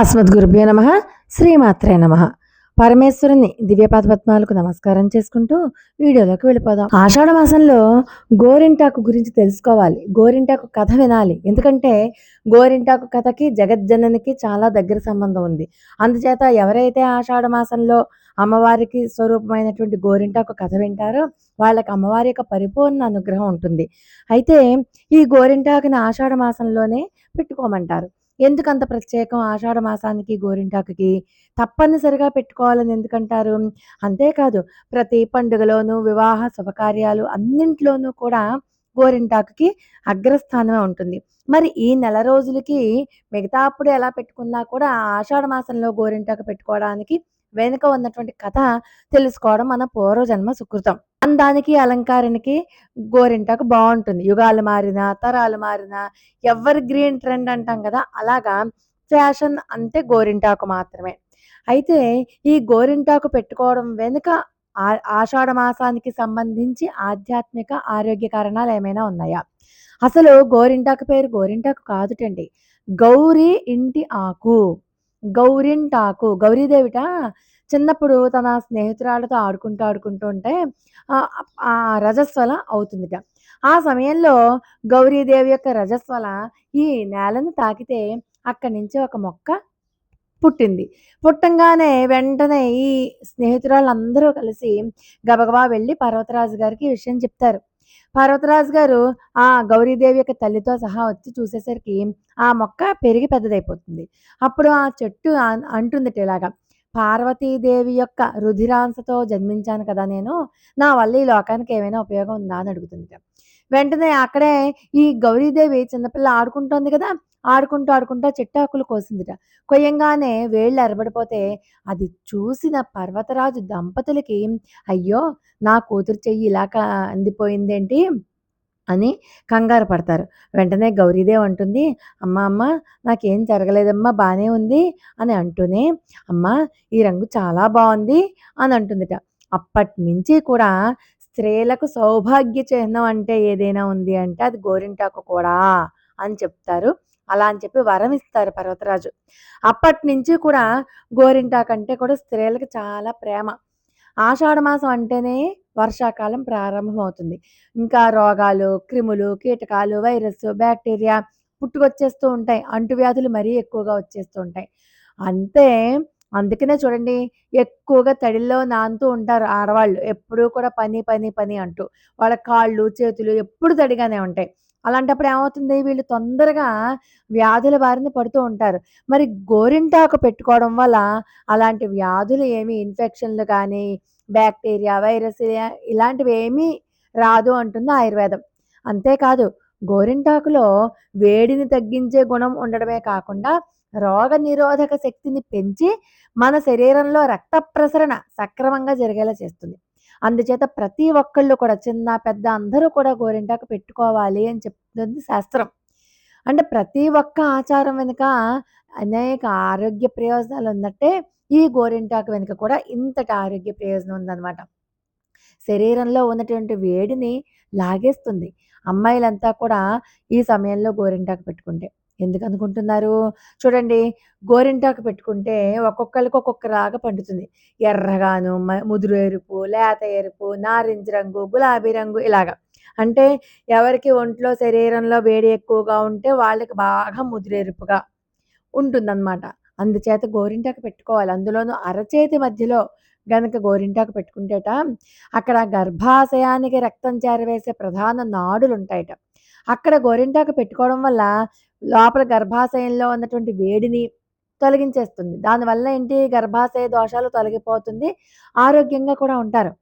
అస్మద్గురుభ్యో నమ శ్రీమాత్రే నమ. పరమేశ్వరుని దివ్యపాద పద్మాలకు నమస్కారం చేసుకుంటూ వీడియోలోకి వెళ్ళిపోదాం. ఆషాఢ మాసంలో గోరింటాకు గురించి తెలుసుకోవాలి. గోరింటాకు కథ వినాలి. ఎందుకంటే గోరింటాకు కథకి జగజ్జననికి చాలా దగ్గర సంబంధం ఉంది. అందుచేత ఎవరైతే ఆషాఢ మాసంలో అమ్మవారికి స్వరూపమైనటువంటి గోరింటాకు కథ వింటారో వాళ్ళకి అమ్మవారి యొక్క పరిపూర్ణ అనుగ్రహం ఉంటుంది. అయితే ఈ గోరింటాకుని ఆషాఢ మాసంలోనే పెట్టుకోమంటారు. ఎందుకంత ప్రత్యేకం ఆషాఢ మాసానికి గోరింటాకుకి? తప్పనిసరిగా పెట్టుకోవాలని ఎందుకంటారు? అంతేకాదు ప్రతి పండుగలోనూ వివాహ శుభకార్యాలు అన్నింట్లోనూ కూడా గోరింటాకుకి అగ్రస్థానమే ఉంటుంది. మరి ఈ నెల రోజులకి మిగతా అప్పుడు ఎలా పెట్టుకున్నా కూడా ఆషాఢ మాసంలో గోరింటాకు పెట్టుకోవడానికి వెనుక ఉన్నటువంటి కథ తెలుసుకోవడం మన పూర్వజన్మ సుకృతం. అందానికి అలంకారానికి గోరింటాకు బాగుంటుంది. యుగాలు మారినా తరాలు మారినా ఎవర్ గ్రీన్ ట్రెండ్ అంటాం కదా అలాగా ఫ్యాషన్ అంటే గోరింటాకు మాత్రమే. అయితే ఈ గోరింటాకు పెట్టుకోవడం వెనుక ఆ- ఆషాఢ మాసానికి సంబంధించి ఆధ్యాత్మిక ఆరోగ్య కారణాలు ఏమైనా ఉన్నాయా? అసలు గోరింటాకు పేరు గోరింటాకు కాదుటండి. గౌరీ ఇంటి ఆకు. గౌరింటాకు గౌరీదేవిట చిన్నప్పుడు తన స్నేహితురాలతో ఆడుకుంటూ ఆడుకుంటూ ఉంటే ఆ- రజస్వల అవుతుందిట. ఆ సమయంలో గౌరీదేవి యొక్క రజస్వల ఈ నేలను తాకితే అక్కడి నుంచి ఒక మొక్క పుట్టింది. పుట్టంగానే వెంటనే ఈ స్నేహితురాళ్ళందరూ కలిసి గబగబా వెళ్ళి పర్వతరాజు గారికి ఈ విషయం చెప్తారు. పర్వతరాజు గారు ఆ గౌరీదేవి యొక్క తల్లితో సహా వచ్చి చూసేసరికి ఆ మొక్క పెరిగి పెద్దదైపోతుంది. అప్పుడు ఆ చెట్టు అన్- ఇలాగా పార్వతీదేవి యొక్క రుధిరాంశతో జన్మించాను కదా నేను నా వల్ల ఈ లోకానికి ఏమైనా ఉపయోగం ఉందా? అని అడుగుతుంది వెంటనే అక్కడే ఈ గౌరీదేవి చిన్నపిల్ల ఆడుకుంటోంది కదా ఆడుకుంటూ ఆడుకుంటూ చెట్టాకులు కోసిందిట. కొయ్యంగానే వేళ్ళు ఎరబడిపోతే అది చూసిన పర్వతరాజు దంపతులకి అయ్యో నా కూతురు చెయ్యి ఇలాగా అందిపోయిందేంటి? అని కంగారు పడతారు. వెంటనే గౌరీదేవి అంటుంది అమ్మ అమ్మ నాకేం జరగలేదమ్మా బాగానే ఉంది అని అంటూనే అమ్మ ఈ రంగు చాలా బాగుంది అని అంటుందిట. అప్పటి నుంచి కూడా స్త్రీలకు సౌభాగ్య చిహ్నం అంటే ఏదైనా ఉంది అంటే అది గోరింటాకు కూడా. అని చెప్తారు. అలా అని చెప్పి వరం ఇస్తారు పర్వతరాజు. అప్పటి నుంచి కూడా గోరింటా కంటే కూడా స్త్రీలకు చాలా ప్రేమ. ఆషాఢ మాసం అంటేనే వర్షాకాలం ప్రారంభమవుతుంది. ఇంకా రోగాలు క్రిములు కీటకాలు వైరస్ బ్యాక్టీరియా పుట్టుకొచ్చేస్తూ ఉంటాయి. అంటువ్యాధులు మరీ ఎక్కువగా వచ్చేస్తూ ఉంటాయి. అంతే అందుకనే చూడండి ఎక్కువగా తడిలో నానుతూ ఉంటారు ఆడవాళ్ళు. ఎప్పుడూ కూడా పని పని పని అంటూ. వాళ్ళ కాళ్ళు చేతులు ఎప్పుడు తడిగానే ఉంటాయి. అలాంటప్పుడు ఏమవుతుంది? వీళ్ళు తొందరగా వ్యాధుల బారిన పడుతూ ఉంటారు. మరి గోరింటాకు పెట్టుకోవడం వల్ల అలాంటి వ్యాధులు ఏమి? ఇన్ఫెక్షన్లు కానీ బ్యాక్టీరియా వైరస్ ఇలాంటివి ఏమీ రాదు అంటుంది ఆయుర్వేదం. అంతేకాదు గోరింటాకులో వేడిని తగ్గించే గుణం ఉండడమే కాకుండా రోగ నిరోధక శక్తిని పెంచి మన శరీరంలో రక్త ప్రసరణ సక్రమంగా జరిగేలా చేస్తుంది. అందుచేత ప్రతి ఒక్కళ్ళు కూడా చిన్న పెద్ద అందరూ కూడా గోరింటాకు పెట్టుకోవాలి అని చెప్తుంది శాస్త్రం. అంటే ప్రతి ఒక్క ఆచారం వెనుక అనేక ఆరోగ్య ప్రయోజనాలు ఉన్నట్టే ఈ గోరింటాకు వెనుక కూడా ఇంతటి ఆరోగ్య ప్రయోజనం ఉందన్నమాట. శరీరంలో ఉన్నటువంటి వేడిని లాగేస్తుంది. అమ్మాయిలంతా కూడా ఈ సమయంలో గోరింటాకు పెట్టుకుంటే. ఎందుకు అనుకుంటున్నారు? చూడండి గోరింటాకు పెట్టుకుంటే ఒక్కొక్కరికి ఒక్కొక్క రాగ పండుతుంది. ఎర్రగాను మ- ముదురు ఎరుపు లేత ఎరుపు నారింజ రంగు గులాబీ రంగు ఇలాగా. అంటే ఎవరికి ఒంట్లో శరీరంలో వేడి ఎక్కువగా ఉంటే వాళ్ళకి బాగా ముదురెరుపుగా ఉంటుందన్నమాట. అందుచేత గోరింటాకు పెట్టుకోవాలి. అందులోనూ అరచేతి మధ్యలో గనక గోరింటాకు పెట్టుకుంటేట అక్కడ గర్భాశయానికి రక్తం చేరవేసే ప్రధాన నాడులు ఉంటాయట అక్కడ గోరింటాకు పెట్టుకోవడం వల్ల లోపల గర్భాశయంలో ఉన్నటువంటి వేడిని తొలగించేస్తుంది. దానివల్ల ఏంటి? గర్భాశయ దోషాలు తొలగిపోతుంది. ఆరోగ్యంగా కూడా ఉంటారు.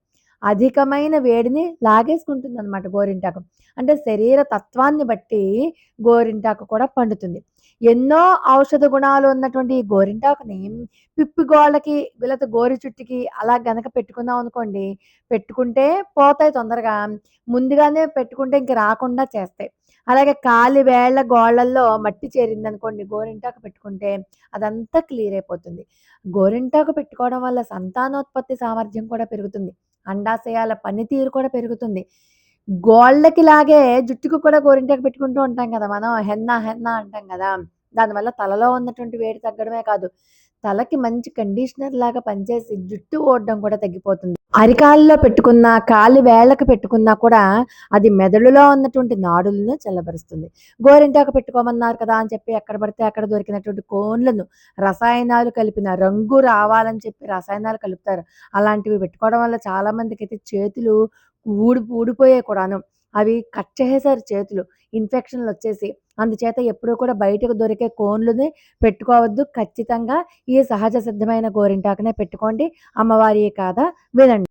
అధికమైన వేడిని లాగేసుకుంటుంది అనమాట గోరింటాకు. అంటే శరీర తత్వాన్ని బట్టి గోరింటాకు కూడా పండుతుంది. ఎన్నో ఔషధ గుణాలు ఉన్నటువంటి ఈ గోరింటాకుని పిప్పి గోళ్ళకి వీళ్ళతో గోరి చుట్టుకి అలా గనక పెట్టుకుందాం అనుకోండి పెట్టుకుంటే పోతాయి తొందరగా. ముందుగానే పెట్టుకుంటే ఇంక రాకుండా చేస్తాయి. అలాగే కాలి వేళ్ళ గోళ్ళల్లో మట్టి చేరింది అనుకోండి గోరింటాకు పెట్టుకుంటే అదంతా క్లియర్ అయిపోతుంది. గోరింటాకు పెట్టుకోవడం వల్ల సంతానోత్పత్తి సామర్థ్యం కూడా పెరుగుతుంది. అండాశయాల పనితీరు కూడా పెరుగుతుంది. గోళ్ళకి లాగే జుట్టుకు కూడా గోరింటాకు పెట్టుకుంటూ ఉంటాం కదా మనం. హెన్నా హెన్నా అంటాం కదా. దానివల్ల తలలో ఉన్నటువంటి వేడి తగ్గడమే కాదు తలకి మంచి కండిషనర్ లాగా పనిచేసి జుట్టు ఓడడం కూడా తగ్గిపోతుంది. అరికాల్లో పెట్టుకున్న కాలి వేళ్ళకు పెట్టుకున్నా కూడా అది మెదడులో ఉన్నటువంటి నాడులను చల్లబరుస్తుంది. గోరింటాకు పెట్టుకోమన్నారు కదా అని చెప్పి ఎక్కడ పడితే అక్కడ దొరికినటువంటి కోన్లను రసాయనాలు కలిపిన రంగు రావాలని చెప్పి రసాయనాలు కలుపుతారు. అలాంటివి పెట్టుకోవడం వల్ల చాలా మందికి అయితే చేతులు ఊడి ఊడిపోయాయి కూడాను. అవి కట్ చేసేసారు చేతులు. ఇన్ఫెక్షన్లు వచ్చేసి అందుచేత ఎప్పుడూ కూడా బయటకు దొరికే కోన్లని పెట్టుకోవద్దు. ఖచ్చితంగా ఈ సహజ సిద్ధమైన గోరింటాకునే పెట్టుకోండి. అమ్మవారి కాదా? వినండి.